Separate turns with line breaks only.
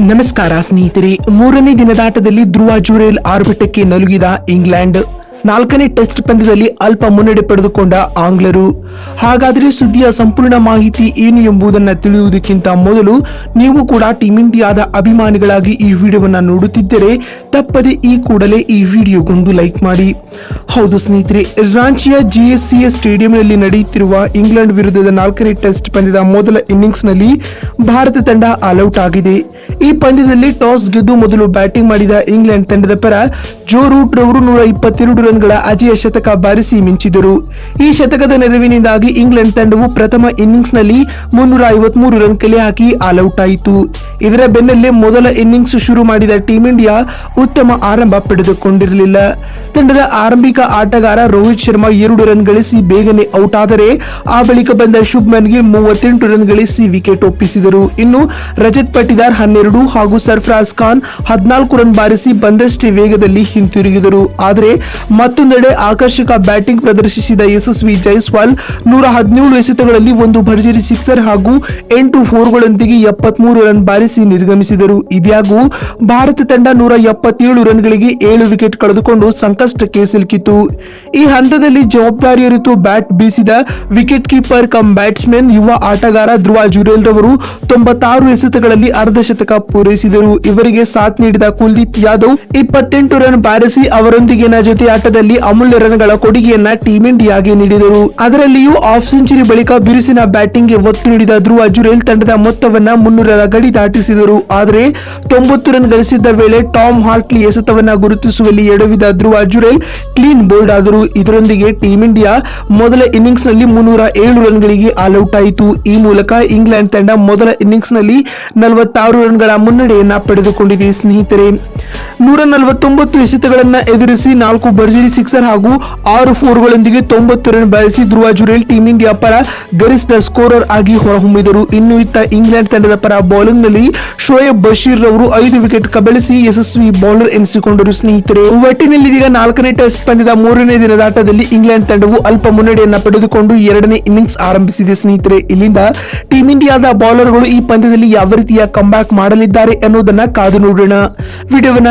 ನಮಸ್ಕಾರ ಸ್ನೇಹಿತರೆ ಮೂರನೇ ದಿನದಾಟದಲ್ಲಿ ಧ್ರುವ ಜುರೇಲ್ ಆರ್ಭಟಕ್ಕೆ ನಲುಗಿದ ಇಂಗ್ಲೆಂಡ್ ನಾಲ್ಕನೇ ಟೆಸ್ಟ್ ಪಂದ್ಯದಲ್ಲಿ ಅಲ್ಪ ಮುನ್ನಡೆ ಪಡೆದುಕೊಂಡ ಆಂಗ್ಲರು. ಹಾಗಾದರೆ ಸುದ್ದಿಯ ಸಂಪೂರ್ಣ ಮಾಹಿತಿ ಏನು ಎಂಬುದನ್ನು ತಿಳಿಯುವುದಕ್ಕಿಂತ ಮೊದಲು ನೀವು ಕೂಡ ಟೀಮ್ ಇಂಡಿಯಾದ ಅಭಿಮಾನಿಗಳಾಗಿ ಈ ವಿಡಿಯೋವನ್ನ ನೋಡುತ್ತಿದ್ದರೆ ತಪ್ಪದೆ ಈ ಕೂಡಲೇ ಈ ವಿಡಿಯೋಗೊಂದು ಲೈಕ್ ಮಾಡಿ. ಹೌದು ಸ್ನೇಹಿತರೆ, ರಾಂಚಿಯ ಜಿಎಸ್ಸಿಎ ಸ್ಟೇಡಿಯಂನಲ್ಲಿ ನಡೆಯುತ್ತಿರುವ ಇಂಗ್ಲೆಂಡ್ ವಿರುದ್ಧದ ನಾಲ್ಕನೇ ಟೆಸ್ಟ್ ಪಂದ್ಯದ ಮೊದಲ ಇನ್ನಿಂಗ್ಸ್ನಲ್ಲಿ ಭಾರತ ತಂಡ ಆಲ್ಔಟ್ ಆಗಿದೆ. ಈ ಪಂದ್ಯದಲ್ಲಿ ಟಾಸ್ ಗೆದ್ದು ಮೊದಲು ಬ್ಯಾಟಿಂಗ್ ಮಾಡಿದ ಇಂಗ್ಲೆಂಡ್ ತಂಡದ ಪರ ಜೋ ರೂಟ್ ರವರು ನೂರ ಇಪ್ಪತ್ತೆರಡು ರನ್ಗಳ ಅಜೇಯ ಶತಕ ಬಾರಿಸಿ ಮಿಂಚಿದರು. ಈ ಶತಕದ ನೆರವಿನಿಂದಾಗಿ ಇಂಗ್ಲೆಂಡ್ ತಂಡವು ಪ್ರಥಮ ಇನ್ನಿಂಗ್ಸ್ನಲ್ಲಿ ಮುನ್ನೂರ ಐವತ್ಮೂರು ರನ್ ಕಲೆ ಹಾಕಿ ಆಲ್ಔಟ್ ಆಯಿತು. ಇದರ ಬೆನ್ನಲ್ಲೇ ಮೊದಲ ಇನ್ನಿಂಗ್ಸ್ ಶುರು ಮಾಡಿದ ಟೀಂ ಇಂಡಿಯಾ ಉತ್ತಮ ಆರಂಭ ಪಡೆದುಕೊಂಡಿರಲಿಲ್ಲ. ತಂಡದ ಆರಂಭಿಕ ಆಟಗಾರ ರೋಹಿತ್ ಶರ್ಮಾ ಎರಡು ರನ್ ಗಳಿಸಿ ಬೇಗನೆ ಔಟ್ ಆದರೆ ಆ ಬಳಿಕ ಬಂದ ಶುಭ್ಮನ್ಗೆ ಮೂವತ್ತೆಂಟು ರನ್ ಗಳಿಸಿ ವಿಕೆಟ್ ಒಪ್ಪಿಸಿದರು. ಇನ್ನು ರಜತ್ ಪಟಿದಾರ್ ಹನ್ನೆರಡು ಹಾಗೂ ಸರ್ಫರಾಜ್ ಖಾನ್ ಹದಿನಾಲ್ಕು ರನ್ ಬಾರಿಸಿ ಬಂದಷ್ಟೇ ವೇಗದಲ್ಲಿ ಹಿಂತಿರುಗಿದರು. ಆದರೆ ಮತ್ತೊಂದೆಡೆ ಆಕರ್ಷಕ ಬ್ಯಾಟಿಂಗ್ ಪ್ರದರ್ಶಿಸಿದ ಯಶಸ್ವಿ ಜೈಸ್ವಾಲ್ ನೂರ ಹದಿನೇಳು ಎಸೆತಗಳಲ್ಲಿ ಒಂದು ಭರ್ಜರಿ ಸಿಕ್ಸರ್ ಹಾಗೂ ಎಂಟು ಫೋರ್ಗಳೊಂದಿಗೆ ಎಪ್ಪತ್ಮೂರು ರನ್ ಬಾರಿಸಿ ನಿರ್ಗಮಿಸಿದರು. ಇದ್ಯಾಗೂ ಭಾರತ ತಂಡ ನೂರ ಎಪ್ಪತ್ತೇಳು ರನ್ಗಳಿಗೆ ಏಳು ವಿಕೆಟ್ ಕಳೆದುಕೊಂಡು ಸಂಕಷ್ಟಕ್ಕೆ ಸಿಲುಕಿತು ಈ ಹಂತದಲ್ಲಿ ಜವಾಬ್ದಾರಿಯರಿತು ಬ್ಯಾಟ್ ಬೀಸಿದ ವಿಕೆಟ್ ಕೀಪರ್ ಕಮ್ ಬ್ಯಾಟ್ಸ್ಮನ್ ಯುವ ಆಟಗಾರ ಧ್ರುವ ಜುರೇಲ್ ರವರು ತೊಂಬತ್ತಾರು ಎಸೆತಗಳಲ್ಲಿ ಅರ್ಧ ಶತಕ ಪೂರೈಸಿದರು. ಇವರಿಗೆ ಸಾಥ್ ನೀಡಿದ ಕುಲ್ದೀಪ್ ಯಾದವ್ ಇಪ್ಪತ್ತೆಂಟು ರನ್ ಬಾರಿಸಿ ಅವರೊಂದಿಗಿನ ಜೊತೆ ಆಟದಲ್ಲಿ ಅಮೂಲ್ಯ ರನ್ಗಳ ಕೊಡುಗೆಯನ್ನ ಟೀಮ್ ಇಂಡಿಯಾಗೆ ನೀಡಿದರು. ಅದರಲ್ಲಿಯೂ ಆಫ್ ಸೆಂಚುರಿ ಬಳಿಕ ಬಿರುಸಿನ ಬ್ಯಾಟಿಂಗ್ಗೆ ಒತ್ತು ನೀಡಿದ ಧ್ರುವ ಜುರೇಲ್ ತಂಡದ ಮೊತ್ತವನ್ನ ಮುನ್ನೂರರ ಗಡಿ ದಾಟಿಸಿದರು. ಆದರೆ ತೊಂಬತ್ತು ರನ್ ಗಳಿಸಿದ್ದ ವೇಳೆ ಟಾಮ್ ಹಾರ್ಟ್ಲಿ ಎಸೆತವನ್ನ ಗುರುತಿಸುವಲ್ಲಿ ಎಡವಿದ ಧ್ರುವ ಜುರೇಲ್ ಕ್ಲೀನ್ ಬೋಲ್ಡ್ ಆದರು. ಇದರೊಂದಿಗೆ ಟೀಂ ಇಂಡಿಯಾ ಮೊದಲ ಇನ್ನಿಂಗ್ಸ್ನಲ್ಲಿ ಮುನ್ನೂರ ಏಳು ರನ್ ಗಳಿಗೆ ಆಲ್ಔಟ್ ಆಯಿತು. ಈ ಮೂಲಕ ಇಂಗ್ಲೆಂಡ್ ತಂಡ ಮೊದಲ ಇನ್ನಿಂಗ್ಸ್ನಲ್ಲಿ ನಲವತ್ತಾರು ರನ್ಗಳ ಮುನ್ನಡೆಯನ್ನ ಪಡೆದುಕೊಂಡಿದೆ. ಸ್ನೇಹಿತರೆ ನೂರ ನಲವತ್ತೊಂಬತ್ತು ಎಸೆತಗಳನ್ನ ಎದುರಿಸಿ ನಾಲ್ಕು ಭರ್ಜರಿ ಸಿಕ್ಸರ್ ಹಾಗೂ ಆರು ಫೋರ್ಗಳೊಂದಿಗೆ ತೊಂಬತ್ತು ರನ್ ಬಯಸಿ ಧ್ರುವ ಜುರೇಲ್ ಟೀಂ ಇಂಡಿಯಾ ಪರ ಗರಿಷ್ಠ ಸ್ಕೋರರ್ ಆಗಿ ಹೊರಹೊಮ್ಮಿದರು. ಇನ್ನು ಇತ್ತ ಇಂಗ್ಲೆಂಡ್ ತಂಡದ ಪರ ಬೌಲಿಂಗ್ನಲ್ಲಿ ಶೋಯಬ್ ಬಶೀರ್ ರವರು ಐದು ವಿಕೆಟ್ ಕಬಳಿಸಿ ಯಶಸ್ವಿ ಬೌಲರ್ ಎನಿಸಿಕೊಂಡರು ಸ್ನೇಹಿತರೆ. ಒಟ್ಟಿನಲ್ಲಿ ಇದೀಗ ನಾಲ್ಕನೇ ಟೆಸ್ಟ್ ಪಂದ್ಯದ ಮೂರನೇ ದಿನದ ಆಟದಲ್ಲಿ ಇಂಗ್ಲೆಂಡ್ ತಂಡವು ಅಲ್ಪ ಮುನ್ನಡೆಯನ್ನ ಪಡೆದುಕೊಂಡು ಎರಡನೇ ಇನ್ನಿಂಗ್ಸ್ ಆರಂಭಿಸಿದೆ ಸ್ನೇಹಿತರೆ. ಇಲ್ಲಿಂದ ಟೀಂ ಇಂಡಿಯಾದ ಬೌಲರ್ಗಳು ಈ ಪಂದ್ಯದಲ್ಲಿ ಯಾವ ರೀತಿಯ ಕಂಬ್ಯಾಕ್ ಮಾಡಲಿದ್ದಾರೆ ಅನ್ನೋದನ್ನ ಕಾದು ನೋಡೋಣ. ವಿಡಿಯೋವನ್ನ